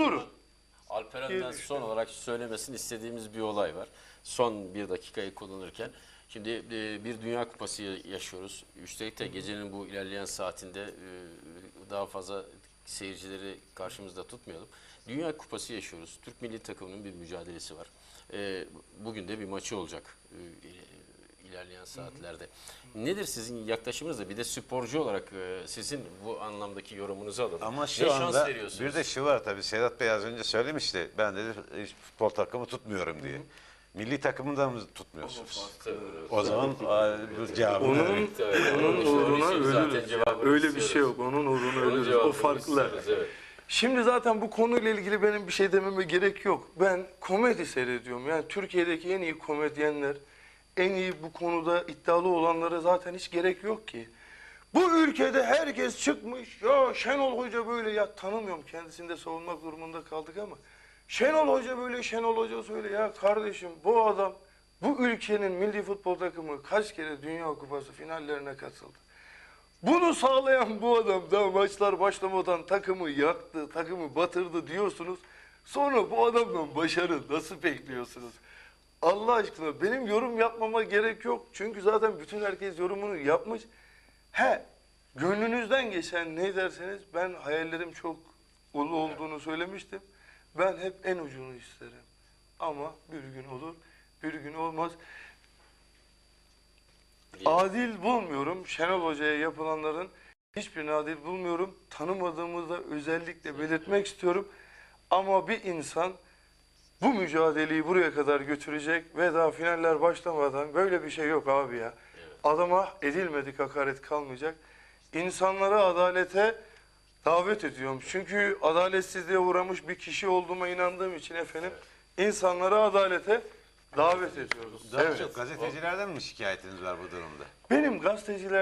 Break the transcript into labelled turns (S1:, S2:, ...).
S1: olurum.
S2: Alperen'den son olarak söylemesini istediğimiz bir olay var. Son bir dakikayı kullanırken. Şimdi e, bir Dünya Kupası yaşıyoruz. Üstelik de gecenin bu ilerleyen saatinde e, daha fazla seyircileri karşımızda tutmayalım. Dünya Kupası yaşıyoruz. Türk milli takımının bir mücadelesi var. E, Bugün de bir maçı olacak ilerleyen saatlerde. Nedir sizin yaklaşımınız da bir de sporcu olarak e, sizin bu anlamdaki yorumunuzu alalım.
S3: Ama
S2: ne
S3: şu
S2: şans
S3: anda
S2: veriyorsunuz?
S3: bir de şu var tabii Sedat Bey az önce söylemişti. Ben dedi hiç futbol takımı tutmuyorum diye. Milli takımı da mı tutmuyorsunuz? O zaman bu cevabı
S1: Onun, onun uğruna
S2: Onun zaten
S1: ölürüz. Öyle bir şey yok. Onun uğruna ölürüz. O farklı.
S2: evet.
S1: Şimdi zaten bu konuyla ilgili benim bir şey dememe gerek yok. Ben komedi seyrediyorum. Yani Türkiye'deki en iyi komedyenler, en iyi bu konuda iddialı olanlara zaten hiç gerek yok ki. Bu ülkede herkes çıkmış. Ya Şenol Hoca böyle ya tanımıyorum kendisini de savunmak durumunda kaldık ama. Şenol Hoca böyle, Şenol Hoca söyle ya kardeşim bu adam bu ülkenin milli futbol takımı kaç kere Dünya Kupası finallerine katıldı. Bunu sağlayan bu adam daha maçlar başlamadan takımı yaktı, takımı batırdı diyorsunuz. Sonra bu adamdan başarı nasıl bekliyorsunuz? Allah aşkına benim yorum yapmama gerek yok. Çünkü zaten bütün herkes yorumunu yapmış. He, gönlünüzden geçen ne derseniz ben hayallerim çok ulu olduğunu söylemiştim. Ben hep en ucunu isterim. Ama bir gün olur, bir gün olmaz. Adil bulmuyorum. Şenol Hoca'ya yapılanların hiçbirini adil bulmuyorum. Tanımadığımı da özellikle belirtmek istiyorum. Ama bir insan bu mücadeleyi buraya kadar götürecek ve daha finaller başlamadan böyle bir şey yok abi ya. Adama edilmedik hakaret kalmayacak. İnsanlara adalete davet ediyorum. Çünkü adaletsizliğe uğramış bir kişi olduğuma inandığım için efendim insanlara adalete davet ediyoruz.
S3: Daha
S1: Evet.
S3: çok gazetecilerden mi şikayetiniz var bu durumda?
S1: Benim gazeteciler